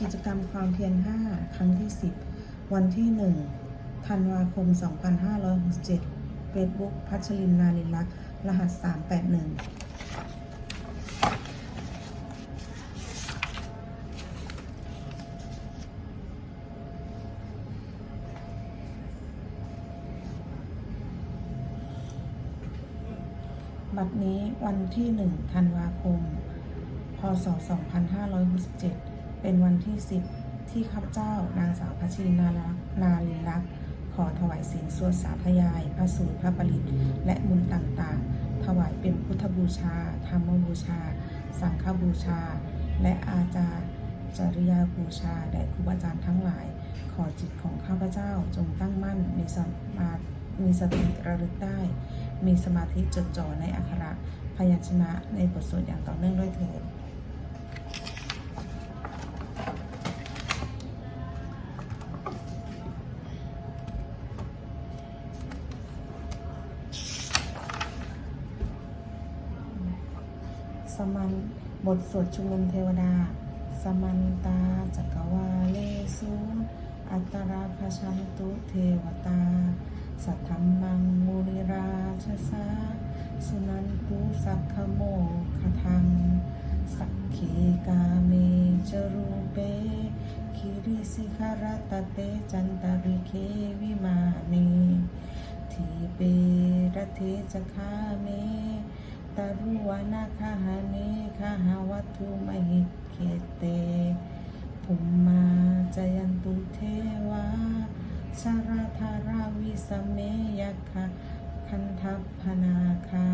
กิจกรรมความเพียร 5 ครั้งที่ 10 วันที่ 1 ธันวาคม 2567 Facebook พัชรินนาลินลักษ์ รหัส 381บัดนี้วันที่ 1 ธันวาคม พศ 2567 เป็นวันที่ 10 ที่ข้าพเจ้านางสาวพัชรินาลักษณ์นาลินลักษณ์ขอถวายสียงสวดสาธยาย พระสูตรพระปริตและมุนต์ต่างๆ ถวายเป็นพุทธบูชา ธรรมบูชา สังฆบูชา และอาจารย์จริยาบูชาแด่ครูบาอาจารย์ทั้งหลาย ขอจิตของข้าพเจ้าจงตั้งมั่นมีสมามีสติระลึกได้ มีสมาธิจดจ่อในอักขระพยัญชนะในบทสวดอย่างต่อเนื่องด้วยเถิด สมัน บทสวดชุมนุมเทวดา สมันตาจักรวาเลสุอัตราคชันตุเทวตา สัทธัมมังมุนิราชสาสุนันตุสักขโมคทัง สักขีกาเมจรูเปคิริสิขารตเตจันตริเควิมาเนทีเปรเทจคาเม ตารุวานาคาหาเนคาหาวัตถุมหิตเขเตภุมมาจยันตุเทวาชาราธาราวิสเมยคะคันทัพพนาคา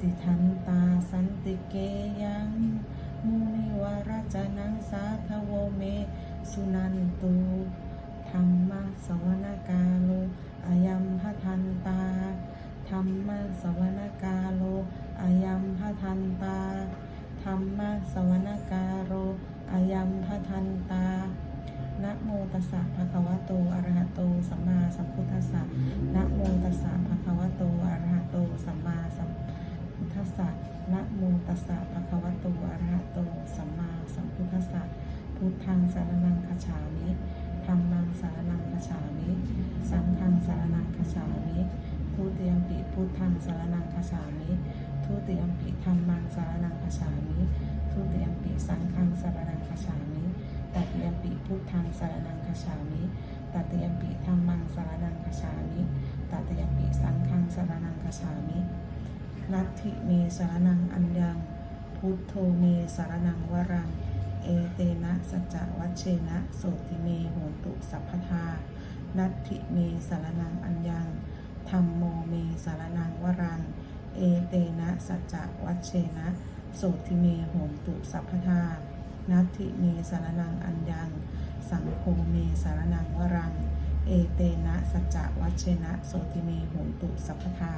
ติทันตาสันติเกยังมุนิวารจนังสาทโวเม สุนันตุธรรมะสวนกาโลอายัมพทันตา ธรรมะสวนกาโลอายัมพทันตาธรรมะสวนกาโรอายัมพทันตานะโมตัสสะภะคะวะโตอะระหะโตสัมมาสัมพุทธัสสะนะโมตัสสะภะคะวะโตอะระหะโตสัมมาสัมพุทธัสสะนะโมตัสสะภะคะวะโตอะระหะโตสัมมาสัมพุทธัสสะพุทธังสารนังคัจฉามิธัมมังสารนังคัจฉามิ สังฆังสารนังคัจฉามิ ทุติยมปิพุทธังสารนังคัจฉามิทุติยมปิธัมมังสารนังคัจฉามิทุติยมปิสังฆังสารนังคัจฉามิตติยมปิพุทธังสารนังคัจฉามิตติยมปิธัมมังสารนังคัจฉามิตติยมปิสังฆังสารนังคัจฉามินัตถิเมสารนังอัญญัง พุทโธเมสารนังวรัง เอเตนะสัจวัชเชนะโสติเมโหตุสัพพทานัตถิเมสารนังอัญญัง ธรรมโมเมสารนังวรัง เอเตนะสัจจวัชเชนะโสติเมโหมตุสัพพทานัตถิเมสารนังอัญญัง สังโฆเมสารนังวรัง เอเตนะสัจจวัชเชนะโสติเมโหมตุสัพพทา